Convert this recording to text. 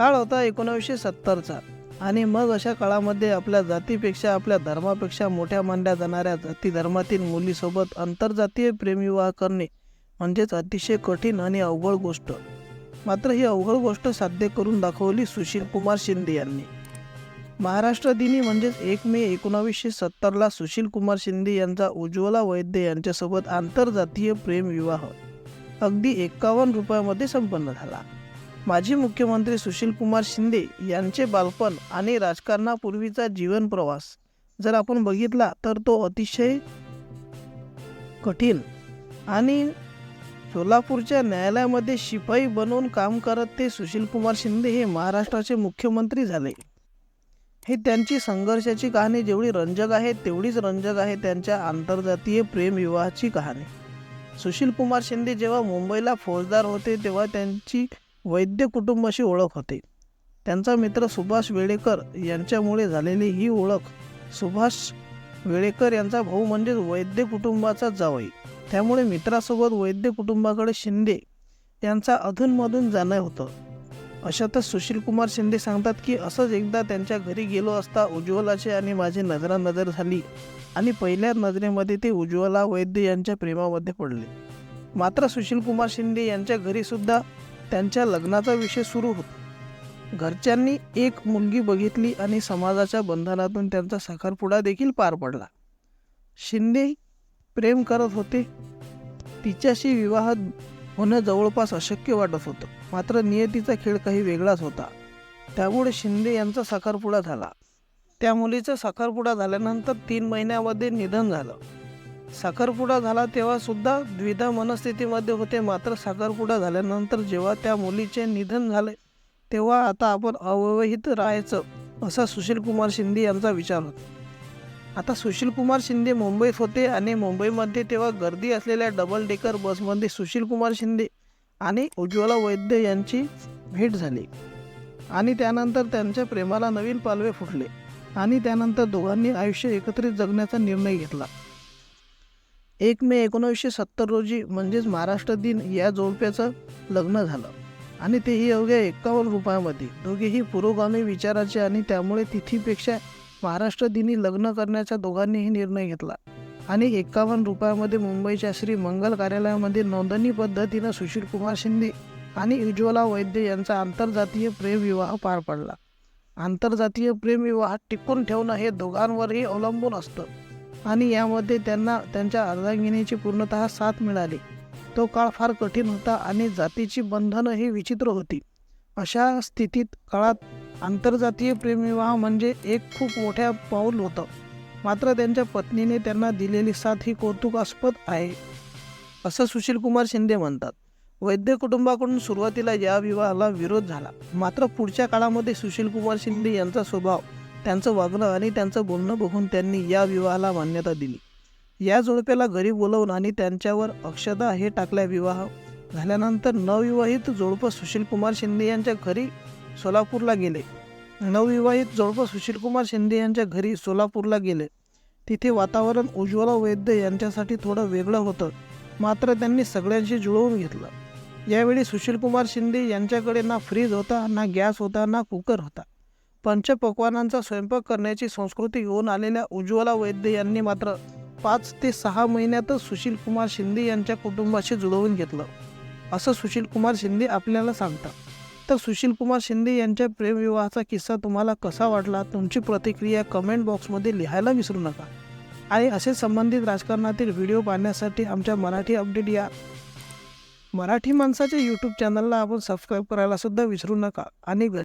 काळ होता एकोणावीसशे सत्तरचा. आणि मग अशा काळामध्ये आपल्या जातीपेक्षा आपल्या धर्मापेक्षा मोठ्या मानल्या जाणाऱ्या जाती धर्मातील मुलीसोबत आंतरजातीय प्रेमविवाह करणे म्हणजेच अतिशय कठीण आणि अवघड गोष्ट. मात्र ही अवघड गोष्ट साध्य करून दाखवली सुशील कुमार शिंदे यांनी. महाराष्ट्र दिनी म्हणजेच एक मे एकोणावीसशे सत्तरला सुशील कुमार शिंदे यांचा उज्ज्वला वैद्य यांच्यासोबत आंतरजातीय प्रेमविवाह अगदी एक्कावन्न रुपयामध्ये संपन्न झाला. माजी मुख्यमंत्री सुशीलकुमार शिंदे यांचे बालपण आणि राजकारणापूर्वीचा जीवन प्रवास. जर आपण बघितला तर तो अतिशय कठीण आणि सोलापूरच्या न्यायालयामध्ये शिपाई बनवून काम करत ते सुशीलकुमार शिंदे हे महाराष्ट्राचे मुख्यमंत्री झाले. हे त्यांची संघर्षाची कहाणी जेवढी रंजक आहे तेवढीच रंजक आहे त्यांच्या आंतरजातीय प्रेमविवाहाची कहाणी. सुशीलकुमार शिंदे जेव्हा मुंबईला फौजदार होते तेव्हा त्यांची वैद्य कुटुंबाशी ओळख होते. त्यांचा मित्र सुभाष वेळेकर यांच्यामुळे झालेली ही ओळख सुभाष वेळेकर यांचा भाऊ म्हणजेच वैद्य कुटुंबाचा जावई. त्यामुळे मित्रासोबत वैद्य कुटुंबाकडे शिंदे यांचा अधूनमधून जाणं होतं. अशातच सुशीलकुमार शिंदे सांगतात की असंच एकदा त्यांच्या घरी गेलो असता उज्ज्वलाची आणि माझी नजरानजर झाली आणि पहिल्या नजरेमध्ये ते उज्ज्वला वैद्य यांच्या प्रेमामध्ये पडले. मात्र सुशीलकुमार शिंदे यांच्या घरीसुद्धा त्यांच्या लग्नाचा विषय सुरू होता. घरच्यांनी एक मुलगी बघितली आणि समाजाच्या बंधनातून त्यांचा साखरपुडा देखील पार पडला. शिंदे प्रेम करत होते. तिच्याशी विवाह होणं जवळपास अशक्य वाटत होतं. मात्र नियतीचा खेळ काही वेगळाच होता. त्यामुळे शिंदे यांचा साखरपुडा झाला. त्या मुलीचा साखरपुडा झाल्यानंतर तीन महिन्यामध्ये निधन झालं. साखरपुडा झाला तेव्हा सुद्धा द्विधा मनस्थितीमध्ये होते. मात्र साखरपुडा झाल्यानंतर जेव्हा त्या मुलीचे निधन झाले तेव्हा आता आपण अविवाहित राहायचं असा सुशीलकुमार शिंदे यांचा विचार होता. आता सुशीलकुमार शिंदे मुंबईत होते आणि मुंबईमध्ये तेव्हा गर्दी असलेल्या डबल डेकर बसमध्ये सुशीलकुमार शिंदे आणि उज्ज्वला वैद्य यांची भेट झाली आणि त्यानंतर त्यांच्या प्रेमाला नवीन पालवे फुटले आणि त्यानंतर दोघांनी आयुष्य एकत्रित जगण्याचा निर्णय घेतला. एक मे एकोणीसशे सत्तर रोजी म्हणजेच महाराष्ट्र दिन या जोडप्याचं लग्न झालं. आणि तेही अवघ्या एक्कावन्न रुपयामध्ये. दोघेही पुरोगामी विचाराचे आणि त्यामुळे तिथीपेक्षा महाराष्ट्र दिनी लग्न करण्याचा दोघांनीही निर्णय घेतला. आणि एक्कावन्न रुपयामध्ये मुंबईच्या श्री मंगल कार्यालयामध्ये नोंदणी पद्धतीनं सुशील कुमार शिंदे आणि उज्ज्वला वैद्य यांचा आंतरजातीय प्रेमविवाह पार पडला. आंतरजातीय प्रेमविवाह टिकून ठेवणं हे दोघांवरही अवलंबून असतं. आणि यामध्ये त्यांना त्यांच्या अर्धांगिनीची पूर्णतः साथ मिळाली. तो काळ फार कठीण होता आणि जातीची बंधनं ही विचित्र होती. अशा स्थितीत काळात आंतरजातीय प्रेमविवाह म्हणजे एक खूप मोठ्या पाऊल होतं. मात्र त्यांच्या पत्नीने त्यांना दिलेली साथ ही कौतुकास्पद आहे असं सुशील कुमार शिंदे म्हणतात. वैद्य कुटुंबाकडून सुरुवातीला या विवाहाला विरोध झाला. मात्र पुढच्या काळामध्ये सुशील कुमार शिंदे यांचा स्वभाव त्यांचं वागणं आणि त्यांचं बोलणं बघून त्यांनी या विवाहाला मान्यता दिली. या जोडप्याला घरी बोलवून आणि त्यांच्यावर अक्षदा हे टाकल्या विवाह झाल्यानंतर नवविवाहित जोडपं सुशील कुमार शिंदे यांच्या घरी सोलापूरला गेले. नवविवाहित जोडपं सुशील कुमार शिंदे यांच्या घरी सोलापूरला गेले. तिथे वातावरण उज्ज्वला वैद्य यांच्यासाठी थोडं वेगळं होतं. मात्र त्यांनी सगळ्यांशी जुळवून घेतलं. यावेळी सुशील कुमार शिंदे यांच्याकडे ना फ्रीज होता ना गॅस होता ना कुकर होता. पंचपक्वानांचा स्वयंपाक करण्याची संस्कृती घेऊन आलेल्या उज्ज्वला वैद्य यांनी मात्र पाच ते सहा महिन्यातच सुशील कुमार शिंदे यांच्या कुटुंबाशी जुळवून घेतलं. असं सुशील कुमार शिंदे आपल्याला सांगतात. तर सुशील कुमार शिंदे यांच्या प्रेमविवाहाचा किस्सा तुम्हाला कसा वाटला? तुमची प्रतिक्रिया कमेंट बॉक्समध्ये लिहायला विसरू नका. आणि असे संबंधित राजकारणातील व्हिडिओ पाहण्यासाठी आमच्या मराठी अपडेट या मराठी माणसाच्या यूट्यूब चॅनलला आपण सबस्क्राईब करायला सुद्धा विसरू नका. आणि